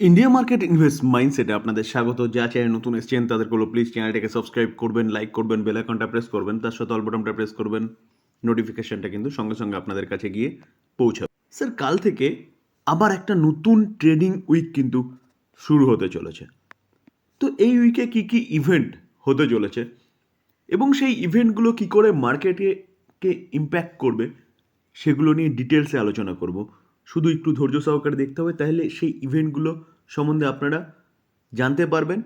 India market invest মাইন্ডসেটে আপনাদের স্বাগত। যা চ্যানেল নতুন এসেছেন তাদের কোনো প্লিজ চ্যানেলটাকে সাবস্ক্রাইব করবেন লাইক করবেন বেল আইকনটা প্রেস করবেন, তার সাথে অল বাটনটা প্রেস করবেন নোটিফিকেশনটা কিন্তু সঙ্গে সঙ্গে আপনাদের কাছে গিয়ে পৌঁছাবে। স্যার কাল থেকে আবার একটা নতুন ট্রেডিং উইক কিন্তু শুরু হতে চলেছে। তো এই উইকে কি কি ইভেন্ট হতে চলেছে? এবং সেই ইভেন্টগুলো কি করে মার্কেটে কে ইম্প্যাক্ট করবে, সেগুলো নিয়ে ডিটেলসে আলোচনা করব। শুধু একটু ধৈর্য সহকারে দেখতে হবে, তাহলে সেই ইভেন্টগুলো সম্বন্ধে আপনারা জানতে পারবেন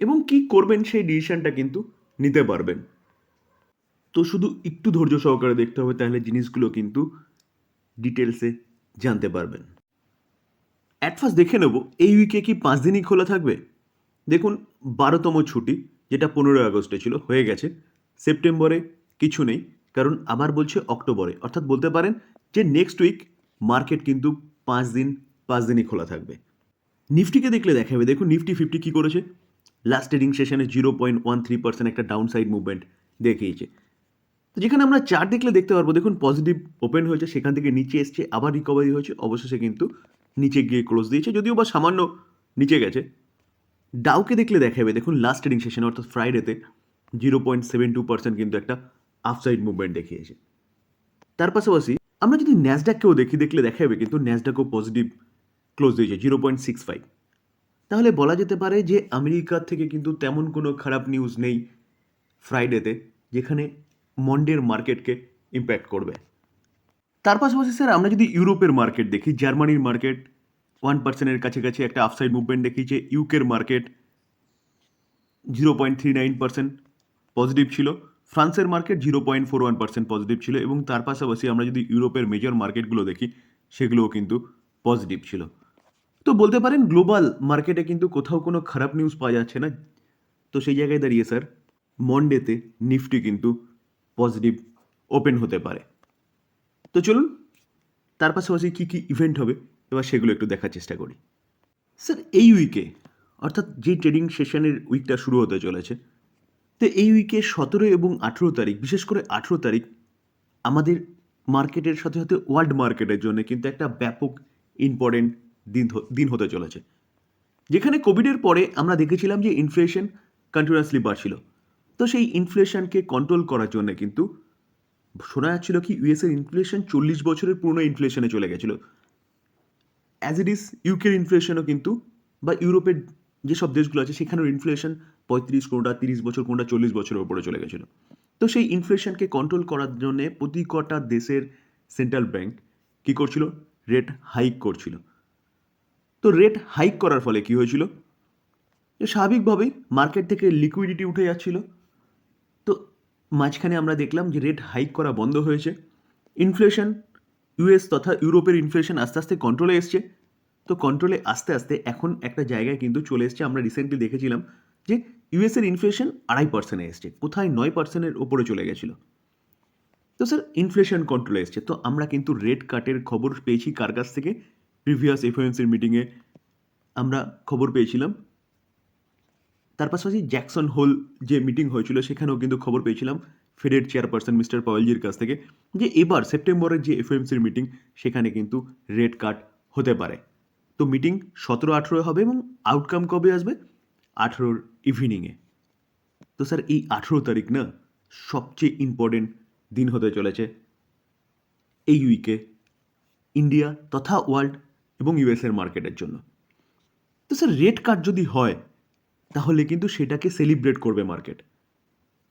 এবং কি করবেন সেই ডিসিশনটা কিন্তু নিতে পারবেন। তো শুধু একটু ধৈর্য সহকারে দেখতে হবে, তাহলে জিনিসগুলো কিন্তু ডিটেলসে জানতে পারবেন। অ্যাট ফার্স্ট দেখে নেব, এই উইকে কি পাঁচ দিনই খোলা থাকবে? দেখুন, বারোতম ছুটি, যেটা পনেরোই আগস্টে ছিল, হয়ে গেছে। সেপ্টেম্বরে কিছু নেই, কারণ আবার বলছে অক্টোবরে। অর্থাৎ বলতে পারেন যে নেক্সট উইক মার্কেট কিন্তু পাঁচ দিন, পাঁচ দিনই খোলা থাকবে। নিফটিকে দেখলে দেখা যাবে দেখুন নিফটি ফিফটি কী করেছে? লাস্ট ট্রেডিং সেশনে zero point one three percent একটা ডাউন সাইড মুভমেন্ট দেখিয়েছে। তো যেখানে আমরা চার্ট দেখলে দেখতে পারব, দেখুন পজিটিভ ওপেন হয়েছে, সেখান থেকে নিচে এসছে, আবার রিকভারি হয়েছে, অবশেষে কিন্তু নিচে গিয়ে ক্লোজ দিয়েছে, যদিও বা সামান্য নিচে গেছে। ডাউকে দেখলে দেখা যাবে দেখুন লাস্ট ট্রেডিং সেশনে অর্থাৎ ফ্রাইডেতে zero point seven two percent কিন্তু একটা আফসাইড মুভমেন্ট দেখিয়েছে। তার পাশাপাশি আমরা যদি ন্যাসডাককেও দেখি, দেখলে দেখা যাবে কিন্তু ন্যাসডাকও পজিটিভ ক্লোজ দিয়েছে জিরো পয়েন্ট সিক্স ফাইভ তাহলে বলা যেতে পারে যে আমেরিকার থেকে কিন্তু তেমন কোনো খারাপ নিউজ নেই ফ্রাইডেতে যেখানে মন্ডের মার্কেটকে ইম্প্যাক্ট করবে। তার পাশাপাশি স্যার আমরা যদি ইউরোপের মার্কেট দেখি, জার্মানির মার্কেট ওয়ান পার্সেন্টের কাছাকাছি একটা আফসাইড মুভমেন্ট দেখিয়েছে ইউকের market zero point three nine percent positive ছিল। ফ্রান্সের market zero point four one percent positive ছিল এবং তার পাশাপাশি আমরা যদি ইউরোপের মেজর মার্কেটগুলো দেখি, সেগুলোও কিন্তু পজিটিভ ছিল। তো বলতে পারেন গ্লোবাল মার্কেটে কিন্তু কোথাও কোনো খারাপ নিউজ পাওয়া যাচ্ছে না। তো সেই জায়গায় দাঁড়িয়ে স্যার মন্ডেতে নিফটি কিন্তু পজিটিভ ওপেন হতে পারে। তো চলুন, তার পাশাপাশি কী কী ইভেন্ট হবে, এবার সেগুলো একটু দেখার চেষ্টা করি। স্যার এই উইকে অর্থাৎ যে ট্রেডিং সেশনের উইকটা শুরু হতে চলেছে তো এই উইকে সতেরো এবং আঠেরো তারিখ, বিশেষ করে আঠেরো তারিখ, আমাদের মার্কেটের সাথে সাথে ওয়ার্ল্ড মার্কেটের জন্য কিন্তু একটা ব্যাপক ইম্পর্টেন্ট দিন দিন হতে চলেছে। যেখানে কোভিডের পরে আমরা দেখেছিলাম যে ইনফ্লেশন কন্টিনিউয়াসলি বাড়ছিল। তো সেই ইনফ্লেশনকে কন্ট্রোল করার জন্য কিন্তু শোনা যাচ্ছিল কি ইউএসের ইনফ্লেশন চল্লিশ বছরের পুরনো ইনফ্লেশনে চলে গেছিল। অ্যাজ ইট ইজ ইউকের ইনফ্লেশনও কিন্তু বা ইউরোপের যেসব দেশগুলো আছে, সেখানেও ইনফ্লেশন পঁয়ত্রিশ কোনোটা, তিরিশ বছর কোনোটা, চল্লিশ বছরের উপরে চলে গেছিল। তো সেই ইনফ্লেশনকে কন্ট্রোল করার জন্য প্রতি কটা দেশের সেন্ট্রাল ব্যাংক কী করছিল? রেট হাইক করছিল। তো রেট হাইক করার ফলে কী হয়েছিল? স্বাভাবিকভাবেই মার্কেট থেকে লিকুইডিটি উঠে যাচ্ছিল। তো মাঝখানে আমরা দেখলাম যে রেট হাইক করা বন্ধ হয়েছে। ইনফ্লেশন ইউএস তথা ইউরোপের ইনফ্লেশন আস্তে আস্তে কন্ট্রোলে এসছে। তো কন্ট্রোলে আস্তে আস্তে এখন একটা জায়গায় কিন্তু চলে এসছে। আমরা রিসেন্টলি দেখেছিলাম যে ইউএসের ইনফ্লেশন আড়াই পার্সেন্টে এসছে, কোথায় নয় পার্সেন্টের ওপরে চলে গেছিল। তো স্যার ইনফ্লেশন কন্ট্রোলে এসছে। তো আমরা কিন্তু রেট কাটের খবর পেয়েছি কার কাছ থেকে? প্রিভিয়াস এফওএমসির মিটিংয়ে আমরা খবর পেয়েছিলাম। তার পাশাপাশি জ্যাকসন হোল যে মিটিং হয়েছিল, সেখানেও কিন্তু খবর পেয়েছিলাম। ফেডের চেয়ারপারসন মিস্টার পাওয়েলজির কাছ থেকে যে এবার সেপ্টেম্বরের যে এফএমসির মিটিং সেখানে কিন্তু রেড কাট হতে পারে। তো মিটিং সতেরো আঠেরো হবে এবং আউটকাম কবে আসবে? আঠেরোর ইভিনিংয়ে তো স্যার, এই আঠেরো তারিখ না সবচেয়ে ইম্পর্টেন্ট দিন হতে চলেছে। এই উইকে ইন্ডিয়া তথা ওয়ার্ল্ড এবং ইউএসের মার্কেটের জন্য। তো স্যার রেড কার্ড যদি হয়, তাহলে কিন্তু সেটাকে সেলিব্রেট করবে মার্কেট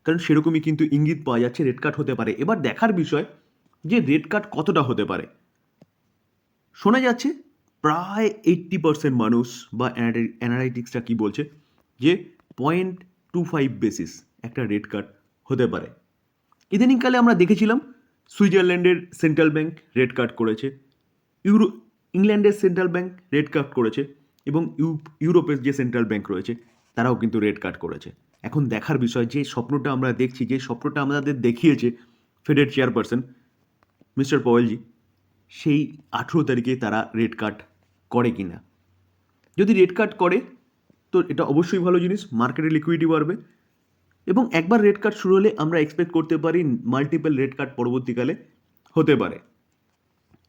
কারণ সেরকমই কিন্তু ইঙ্গিত পাওয়া যাচ্ছে রেড কার্ড হতে পারে। এবার দেখার বিষয় যে রেড কার্ড কতটা হতে পারে। শোনা যাচ্ছে প্রায় এইট্টি পার্সেন্ট মানুষ বা অ্যানালাইটিক্সটা কি বলছে যে পয়েন্ট টু ফাইভ বেসিস একটা রেড কার্ড হতে পারে। ইদানিংকালে আমরা দেখেছিলাম সুইজারল্যান্ডের সেন্ট্রাল ব্যাংক রেড কার্ড করেছে, ইউরো ইংল্যান্ডের সেন্ট্রাল ব্যাংক রেড কার্ড করেছে এবং ইউ- ইউরোপের যে সেন্ট্রাল ব্যাংক রয়েছে, তারাও কিন্তু রেড কার্ড করেছে। এখন দেখার বিষয় যে স্বপ্নটা আমরা দেখছি, যে স্বপ্নটা আমাদের দেখিয়েছে ফেডের চেয়ারপারসন মিস্টার পয়েলজি সেই আঠেরো তারিখে তারা রেড কার্ড করে কি না যদি রেড কার্ড করে তো এটা অবশ্যই ভালো জিনিস মার্কেটে লিকুইডিটি বাড়বে। এবং একবার রেড কার্ড শুরু হলে আমরা এক্সপেক্ট করতে পারি মাল্টিপল রেড কার্ড পরবর্তীকালে হতে পারে।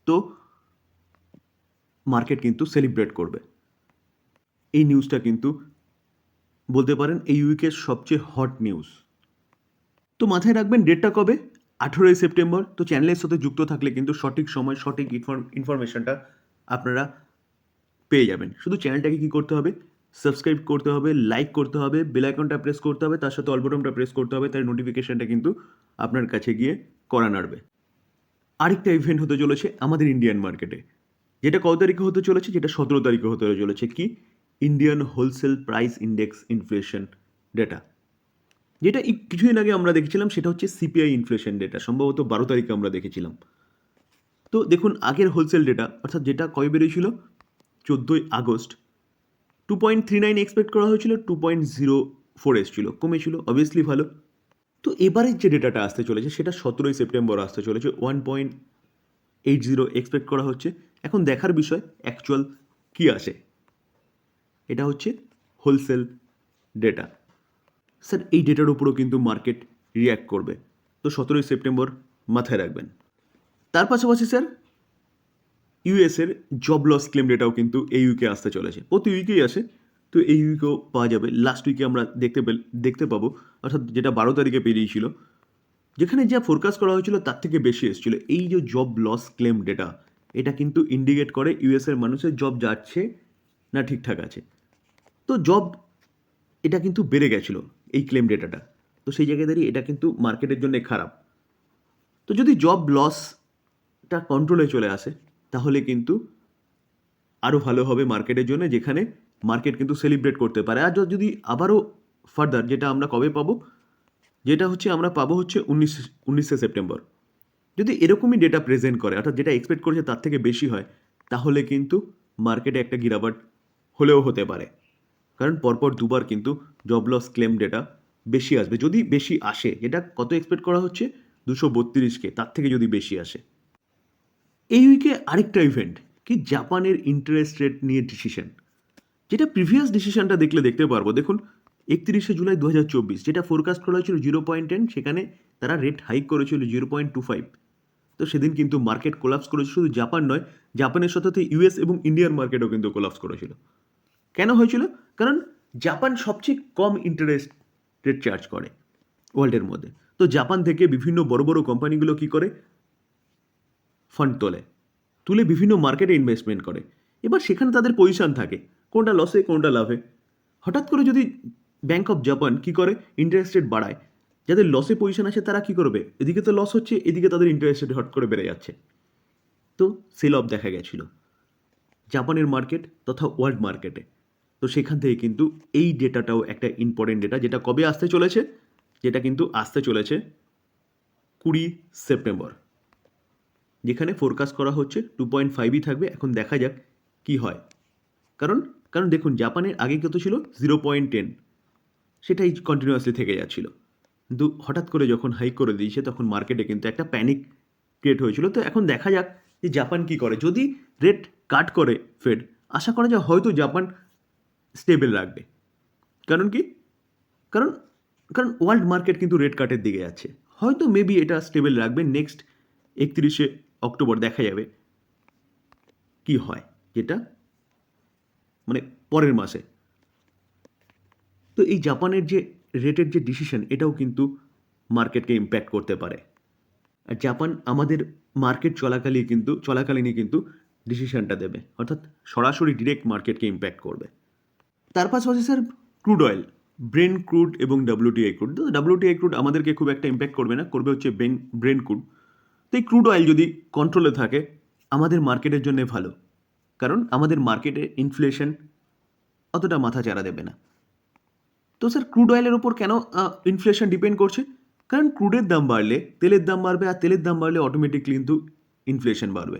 তো মার্কেট কিন্তু সেলিব্রেট করবে। এই নিউজটা কিন্তু বলতে পারেন এই উইকের সবচেয়ে হট নিউজ তো মাথায় রাখবেন ডেটটা কবে? আঠেরোই সেপ্টেম্বর। তো চ্যানেলের সাথে যুক্ত থাকলে কিন্তু সঠিক সময়, সঠিক ইনফরমেশনটা আপনারা পেয়ে যাবেন। শুধু চ্যানেলটাকে কী করতে হবে? সাবস্ক্রাইব করতে হবে, লাইক করতে হবে, বেল আইকনটা প্রেস করতে হবে, তার সাথে অলবটনটা প্রেস করতে হবে তার নোটিফিকেশানটা কিন্তু আপনার কাছে গিয়ে করা নাড়বে। আরেকটা ইভেন্ট হতে চলেছে আমাদের ইন্ডিয়ান মার্কেটে যেটা কত তারিখে হতে চলেছে? যেটা সতেরো তারিখে হতে চলেছে কি? Indian wholesale price index inflation data যেটা কিছুদিন আগে আমরা দেখেছিলাম, সেটা হচ্ছে সিপিআই ইনফ্লেশন ডেটা সম্ভবত বারো তারিখে আমরা দেখেছিলাম। তো দেখুন, আগের হোলসেল ডেটা অর্থাৎ যেটা কবে বেরিয়েছিল? চোদ্দোই August two point three nine expect করা হয়েছিল টু পয়েন্ট জিরো ফোর এসেছিল, কমেছিল অবভিয়াসলি ভালো। তো এবারের যে ডেটাটা আসতে চলেছে, সেটা সতেরোই সেপ্টেম্বর আসতে চলেছে one point eight zero expect করা হচ্ছে। এখন দেখার বিষয় অ্যাকচুয়াল কী আসে? এটা হচ্ছে হোলসেল ডেটা স্যার, এই ডেটার উপরও কিন্তু মার্কেট রিয়্যাক্ট করবে। তো সতেরোই সেপ্টেম্বর মাথায় রাখবেন। তার পাশাপাশি, স্যার ইউএসের জব লস ক্লেম ডেটাও কিন্তু এই উইকে আসতে চলেছে। প্রতি উইকেই আসে, তো এই উইকেও পাওয়া যাবে। লাস্ট উইকে আমরা দেখতে দেখতে পাবো। অর্থাৎ যেটা বারো তারিখে বেরিয়েছিল যেখানে যা ফোরকাস্ট করা হয়েছিল তার থেকে বেশি এসেছিল। এই যে জব লস ক্লেম ডেটা এটা কিন্তু ইন্ডিকেট করে ইউএসের মানুষের জব যাচ্ছে না ঠিকঠাক আছে। তো জব এটা কিন্তু বেড়ে গেছিল এই ক্লেম ডেটাটা তো সেই জায়গায় দাঁড়িয়ে এটা কিন্তু মার্কেটের জন্য খারাপ। তো যদি জব লসটা কন্ট্রোলে চলে আসে তাহলে কিন্তু আরও ভালো হবে মার্কেটের জন্য, যেখানে মার্কেট কিন্তু সেলিব্রেট করতে পারে। আর যদি আবারও ফার্দার যেটা আমরা কবে পাবো? যেটা হচ্ছে আমরা পাবো হচ্ছে উনিশ, উনিশে সেপ্টেম্বর। যদি এরকমই ডেটা প্রেজেন্ট করে, অর্থাৎ যেটা এক্সপেক্ট করেছে তার থেকে বেশি হয়, তাহলে কিন্তু মার্কেটে একটা গিরাবাট হলেও হতে পারে। কারণ পরপর দুবার কিন্তু জব লস ক্লেম ডেটা বেশি আসবে। যদি বেশি আসে এটা কত এক্সপেক্ট করা হচ্ছে? দুশো বত্রিশকে তার থেকে যদি বেশি আসে। এই উইকে আরেকটা ইভেন্ট কি জাপানের ইন্টারেস্ট রেট নিয়ে ডিসিশন যেটা প্রিভিয়াস ডিসিশনটা দেখলে দেখতে পারব। দেখুন, একত্রিশে জুলাই দু হাজার চব্বিশ, যেটা ফোরকাস্ট করা হয়েছিল জিরো পয়েন্ট টেন সেখানে তারা রেট হাইক করেছিল জিরো পয়েন্ট টু ফাইভ তো সেদিন কিন্তু মার্কেট কোলাপস করেছে শুধু জাপান নয় জাপানের সাথে ইউএস এবং ইন্ডিয়ান মার্কেটও কিন্তু কোলাপস করেছিল। কেন হয়েছিল? কারণ জাপান সবচেয়ে কম ইন্টারেস্ট রেট চার্জ করে ওয়ার্ল্ডের মধ্যে। তো জাপান থেকে বিভিন্ন বড় বড় কোম্পানিগুলো কি করে? ফান্ড তোলে, তুলে বিভিন্ন মার্কেটে ইনভেস্টমেন্ট করে। এবার সেখানে তাদের পজিশন থাকে, কোনটা লসে কোনটা লাভে হঠাৎ করে যদি ব্যাংক অফ জাপান কী করে? ইন্টারেস্ট রেট বাড়ায়। যাদের লসে পজিশন আছে তারা কি করবে? এদিকে তো লস হচ্ছে, এদিকে তাদের ইন্টারেস্ট রেট হট করে বেড়ে যাচ্ছে। তো সেল অফ দেখা গেছিল। জাপানের মার্কেট তথা ওয়ার্ল্ড মার্কেটে তো সেখান থেকে কিন্তু এই ডেটাটাও একটা ইম্পর্টেন্ট ডেটা যেটা কবে আসতে চলেছে? যেটা কিন্তু আসতে চলেছে কুড়ি সেপ্টেম্বর। যেখানে ফোরকাস্ট করা হচ্ছে টু পয়েন্ট ফাইভই থাকবে। এখন দেখা যাক কি হয়। কারণ কারণ দেখুন, জাপানের আগে কত ছিল? জিরো পয়েন্ট টেন সেটাই কন্টিনিউয়াসলি থেকে যাচ্ছিল। কিন্তু হঠাৎ করে যখন হাইক করে দিয়েছে, তখন মার্কেটে কিন্তু একটা প্যানিক ক্রিয়েট হয়েছিল। তো এখন দেখা যাক যে জাপান কি করে। যদি রেট কাট করে ফেড আশা করা যায় হয়তো জাপান স্টেবল রাখবে। কারণ কি? কারণ কারণ ওয়ার্ল্ড মার্কেট কিন্তু রেট কাটের দিকে যাচ্ছে। হয়তো মেবি এটা স্টেবল রাখবে। নেক্সট একত্রিশে অক্টোবর দেখা যাবে। কি হয়? যেটা মানে পরের মাসে। তো এই জাপানের যে রেটের যে ডিসিশন এটাও কিন্তু মার্কেটকে ইম্প্যাক্ট করতে পারে। আর জাপান আমাদের মার্কেট চলাকালীন কিন্তু, চলাকালীনই কিন্তু ডিসিশনটা দেবে। অর্থাৎ সরাসরি ডিরেক্ট মার্কেটকে ইম্প্যাক্ট করবে। তার পাশাপাশি sir crude oil Brent crude এবং ডাব্লিউটিআই ক্রুড ডাব্লিউটিআই ক্রুড আমাদেরকে খুব একটা ইম্প্যাক্ট করবে না, করবে হচ্ছে ব্রেন ব্রেন ক্রুড তো এই ক্রুড অয়েল যদি কন্ট্রোলে থাকে, আমাদের মার্কেটের জন্য ভালো। কারণ আমাদের মার্কেটে ইনফ্লেশন অতটা মাথা চারা দেবে না। তো স্যার ক্রুড অয়েলের ওপর কেন ইনফ্লেশন ডিপেন্ড করছে? কারণ ক্রুডের দাম বাড়লে, তেলের দাম বাড়বে, আর তেলের দাম বাড়লে অটোমেটিকলি কিন্তু ইনফ্লেশন বাড়বে।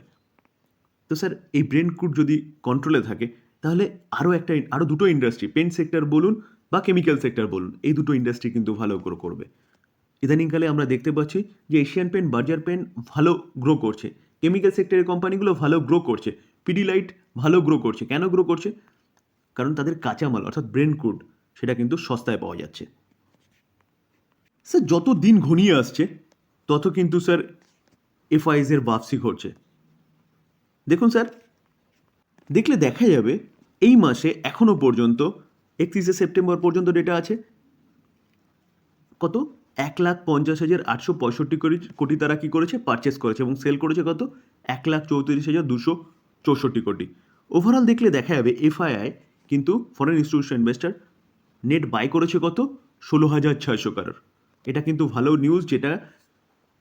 তো স্যার এই ব্রেন ক্রুড যদি কন্ট্রোলে থাকে, তাহলে আরও একটা আরও দুটো ইন্ডাস্ট্রি পেন সেক্টর বলুন বা কেমিক্যাল সেক্টর বলুন, এই দুটো ইন্ডাস্ট্রি কিন্তু ভালো করে করবে। ইদানিংকালে আমরা দেখতে পাচ্ছি যে এশিয়ান পেন, বার্জার পেন ভালো গ্রো করছে। কেমিক্যাল সেক্টরের কোম্পানিগুলো ভালো গ্রো করছে। পিডিলাইট ভালো গ্রো করছে। কেন গ্রো করছে? কারণ তাদের কাঁচামাল, অর্থাৎ ব্রেন ক্রুড সেটা কিন্তু সস্তায় পাওয়া যাচ্ছে। স্যার, যত দিন ঘনিয়ে আসছে, তত কিন্তু স্যার এফআইএসের বাপসি ঘটছে। দেখুন স্যার, দেখলে দেখা যাবে এই মাসে এখনও পর্যন্ত একত্রিশে সেপ্টেম্বর পর্যন্ত ডেটা আছে। কত? এক লাখ পঞ্চাশ হাজার আটশো পঁয়ষট্টি কোটি কোটি তারা কী করেছে? পারচেস করেছে এবং সেল করেছে কত? এক লাখ চৌত্রিশ হাজার দুশো চৌষট্টি কোটি। ওভারঅল দেখলে দেখা যাবে এফআইআই কিন্তু foreign institution investor net buy করেছে কত? ষোলো হাজার ছয়শো কারোর। এটা কিন্তু ভালো নিউজ যেটা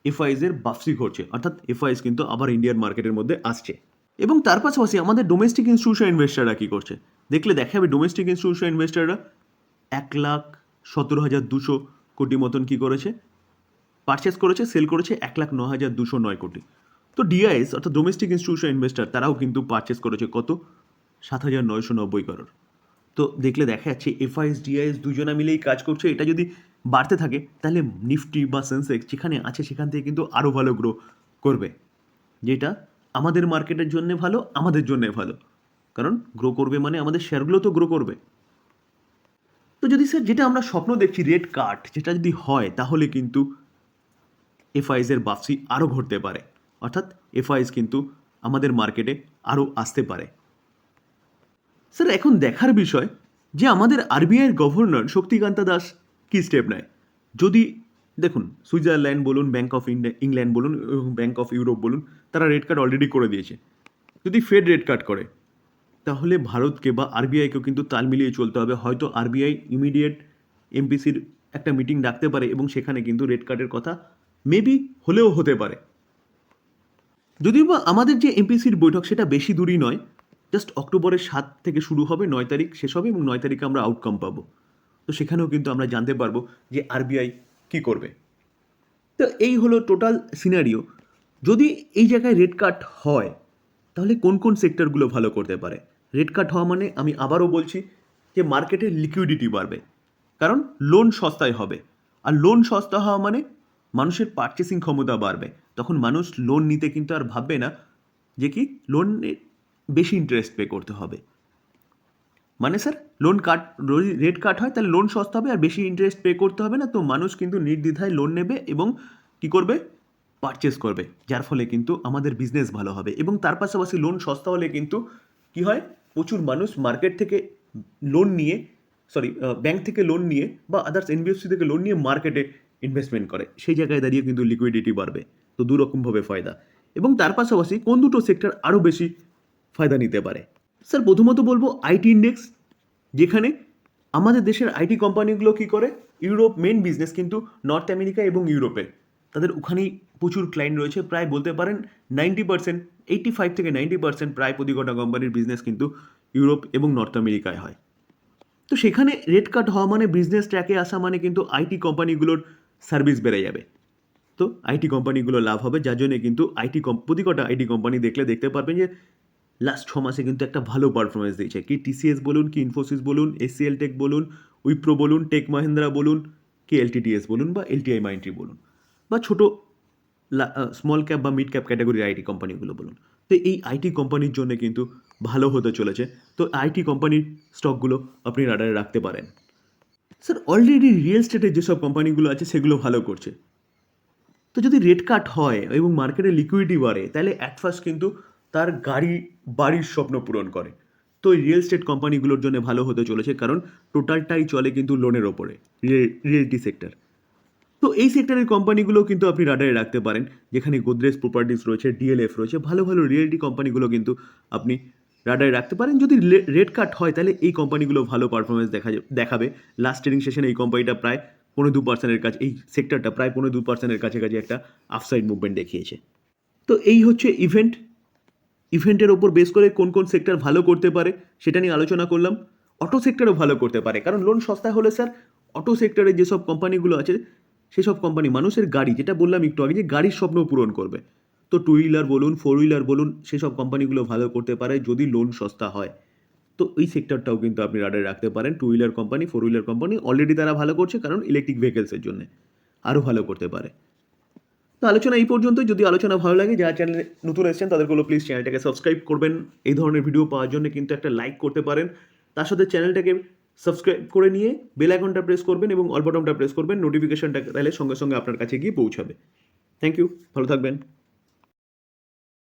এফআইএসের বাপসি ঘটছে। অর্থাৎ এফআইএস কিন্তু আবার ইন্ডিয়ান মার্কেটের মধ্যে আসছে। এবং তার পাশাপাশি আমাদের ডোমেস্টিক ইনস্টিটিউশন ইনভেস্টাররা কী করছে? দেখলে দেখা যাবে ডোমেস্টিক ইনস্টিটিউশন ইনভেস্টাররা এক লাখ সতেরো হাজার দুশো কোটি মতন কী করেছে? পারচেস করেছে সেল করেছে এক লাখ ন হাজার দুশো নয় কোটি। তো ডিআইএস অর্থাৎ ডোমেস্টিক ইনস্টিটিউশন ইনভেস্টার তারাও কিন্তু পারচেস করেছে কত? সাত হাজার নয়শো নব্বই করোড়। তো দেখলে দেখা যাচ্ছে এফআইএস ডিআইএস দুজনা মিলেই কাজ করছে। এটা যদি বাড়তে থাকে, তাহলে নিফটি বা সেন্সেক্স যেখানে আছে, সেখান থেকে কিন্তু আরও ভালো গ্রো করবে। যেটা আমাদের মার্কেটের জন্য ভালো, আমাদের জন্যে ভালো। কারণ গ্রো করবে মানে আমাদের শেয়ারগুলো তো গ্রো করবে। তো যদি স্যার, যেটা আমরা স্বপ্ন দেখছি, রেড কার্ড, যেটা যদি হয়, তাহলে কিন্তু এফআইএসের বাপসি আরও ঘটতে পারে। অর্থাৎ এফআইএস কিন্তু আমাদের মার্কেটে আরও আসতে পারে। স্যার, এখন দেখার বিষয় যে আমাদের আরবিআইয়ের গভর্নর শক্তিকান্তা দাস কী স্টেপ নেয়? যদি দেখুন, সুইজারল্যান্ড বলুন ব্যাঙ্ক অফ ইন্ডিয়া ইংল্যান্ড বলুন ব্যাঙ্ক অফ ইউরোপ বলুন, তারা রেড কার্ড অলরেডি করে দিয়েছে। যদি ফেড রেড কার্ড করে তাহলে ভারতকে বা আরবিআইকেও কিন্তু তাল মিলিয়ে চলতে হবে। হয়তো আরবিআই ইমিডিয়েট এমপিসির একটা মিটিং ডাকতে পারে এবং সেখানে কিন্তু রেড কার্ডের কথা মেবি হলেও হতে পারে। যদিও বা আমাদের যে এমপিসির বৈঠক সেটা বেশি দূরই নয় জাস্ট অক্টোবরের সাত থেকে শুরু হবে, নয় তারিখ শেষ হবে এবং নয় তারিখে আমরা আউটকাম পাবো। তো সেখানেও কিন্তু আমরা জানতে পারব যে আরবিআই কী করবে। তো এই হলো টোটাল সিনারিও যদি এই জায়গায় রেড কার্ড হয়, তাহলে কোন কোন সেক্টরগুলো ভালো করতে পারে? রেড কাট হওয়া মানে আমি আবারও বলছি যে মার্কেটের লিকুইডিটি বাড়বে। কারণ লোন সস্তায় হবে। আর লোন সস্তা হওয়া মানে মানুষের পারচেসিং ক্ষমতা বাড়বে। তখন মানুষ লোন নিতে কিন্তু আর ভাববে না যে কি লোন বেশি ইন্টারেস্ট পে করতে হবে। মানে sir loan cut rate cut হয়, তাহলে লোন সস্তা হবে আর বেশি ইন্টারেস্ট পে করতে হবে না। তো মানুষ কিন্তু নির্দ্বিধায় লোন নেবে এবং কি করবে? পারচেস করবে। যার ফলে কিন্তু আমাদের বিজনেস ভালো হবে। এবং তার পাশাপাশি লোন সস্তা হলে কিন্তু কি হয়? প্রচুর মানুষ মার্কেট থেকে লোন নিয়ে সরি ব্যাংক থেকে লোন নিয়ে বা আদার্স এনবিএফসি থেকে লোন নিয়ে মার্কেটে ইনভেস্টমেন্ট করে। সেই জায়গায় দাঁড়িয়ে কিন্তু লিকুইডিটি বাড়বে। তো দুরকমভাবে ফায়দা। এবং তার পাশাপাশি কোন দুটো সেক্টর আরও বেশি ফায়দা নিতে পারে? স্যার, প্রথমত বলব আইটি ইন্ডেক্স যেখানে আমাদের দেশের আইটি কোম্পানিগুলো কী করে? ইউরোপ মেন বিজনেস কিন্তু নর্থ আমেরিকা এবং ইউরোপে তাদের ওখানেই প্রচুর ক্লায়েন্ট রয়েছে। প্রায় বলতে পারেন নাইনটি পার্সেন্ট এইটটি ফাইভ থেকে নাইনটি পার্সেন্ট প্রায় প্রতি কটা কোম্পানির বিজনেস কিন্তু ইউরোপ এবং নর্থ আমেরিকায় হয়। তো সেখানে রেড কাট হওয়া মানে বিজনেস ট্র্যাকে আসা মানে কিন্তু আইটি কোম্পানিগুলোর সার্ভিস বেড়ে যাবে। তো আইটি কোম্পানিগুলো লাভ হবে, যার জন্য কিন্তু আইটি প্রতি কটা আইটি কোম্পানি দেখলে দেখতে পারবেন যে লাস্ট ছ মাসে কিন্তু একটা ভালো পারফরমেন্স দিয়েছে। কি টিসিএস বলুন, কি ইনফোসিস বলুন এসিএল টেক বলুন উইপ্রো বলুন টেক মাহিন্দ্রা বলুন, কি এলটিটিএস বলুন বা এলটিআই মাইন্ট্রি বলুন। বা ছোটো স্মল ক্যাপ বা মিড ক্যাপ ক্যাটাগরির আইটি কোম্পানিগুলো বলুন। তো এই আইটি কোম্পানির জন্য কিন্তু ভালো হতে চলেছে। তো আইটি কোম্পানির স্টকগুলো আপনি রাডারে রাখতে পারেন। স্যার অলরেডি রিয়েল স্টেটের যেসব কোম্পানিগুলো আছে, সেগুলো ভালো করছে। তো যদি রেট কাট হয় এবং মার্কেটে লিকুইডিটি বাড়ে, তাহলে অ্যাট ফার্স্ট কিন্তু তার গাড়ি, বাড়ির স্বপ্ন পূরণ করে। তো রিয়েল স্টেট কোম্পানিগুলোর জন্য ভালো হতে চলেছে, কারণ টোটালটাই চলে কিন্তু লোনের ওপরে রিয়েলিটি সেক্টর তো এই সেক্টরের কোম্পানিগুলো কিন্তু আপনি রাডারে রাখতে পারেন। যেখানে গোদরেজ প্রপার্টিস রয়েছে ডিএলএফ রয়েছে, ভালো ভালো রিয়েলিটি কোম্পানিগুলো কিন্তু আপনি রাডারে রাখতে পারেন। যদি রেড কাট হয়, তাহলে এই কোম্পানিগুলো ভালো পারফরমেন্স দেখা দেখাবে। লাস্ট ট্রেডিং সেশনে এই কোম্পানিটা প্রায় পনেরো দু পার্সেন্টের কাছে, এই সেক্টরটা প্রায় পনেরো দু পার্সেন্টের কাছাকাছি একটা আফসাইড মুভমেন্ট দেখিয়েছে। তো এই হচ্ছে ইভেন্ট ইভেন্টের ওপর বেস করে কোন কোন সেক্টর ভালো করতে পারে, সেটা নিয়ে আলোচনা করলাম। অটো সেক্টরও ভালো করতে পারে, কারণ লোন সস্তা হলে স্যার অটো সেক্টরে যেসব কোম্পানিগুলো আছে সেসব কোম্পানি মানুষের গাড়ি, যেটা বললাম একটু আগে যে গাড়ির স্বপ্ন পূরণ করবে। তো টু হুইলার বলুন ফোর হুইলার বলুন, সেসব কোম্পানিগুলো ভালো করতে পারে যদি লোন সস্তা হয়। তো এই সেক্টরটাও কিন্তু আপনি রাডারে রাখতে পারেন। Two wheeler company four wheeler company already তারা ভালো করছে কারণ ইলেকট্রিক ভেহিকেলসের জন্য আরও ভালো করতে পারে। তো আলোচনা এই পর্যন্ত যদি আলোচনা ভালো লাগে, যারা চ্যানেলে নতুন এসেছেন তাদেরগুলো প্লিজ চ্যানেলটাকে সাবস্ক্রাইব করবেন। এই ধরনের ভিডিও পাওয়ার জন্য কিন্তু একটা লাইক করতে পারেন। তার সাথে চ্যানেলটাকে সাবস্ক্রাইব করে নিয়ে বেল আইকনটা প্রেস করবেন এবং অল বাটনটা প্রেস করবেন নোটিফিকেশনটা তাহলে সঙ্গে সঙ্গে আপনার কাছে গিয়ে পৌঁছাবে। থ্যাংক ইউ ভালো থাকবেন।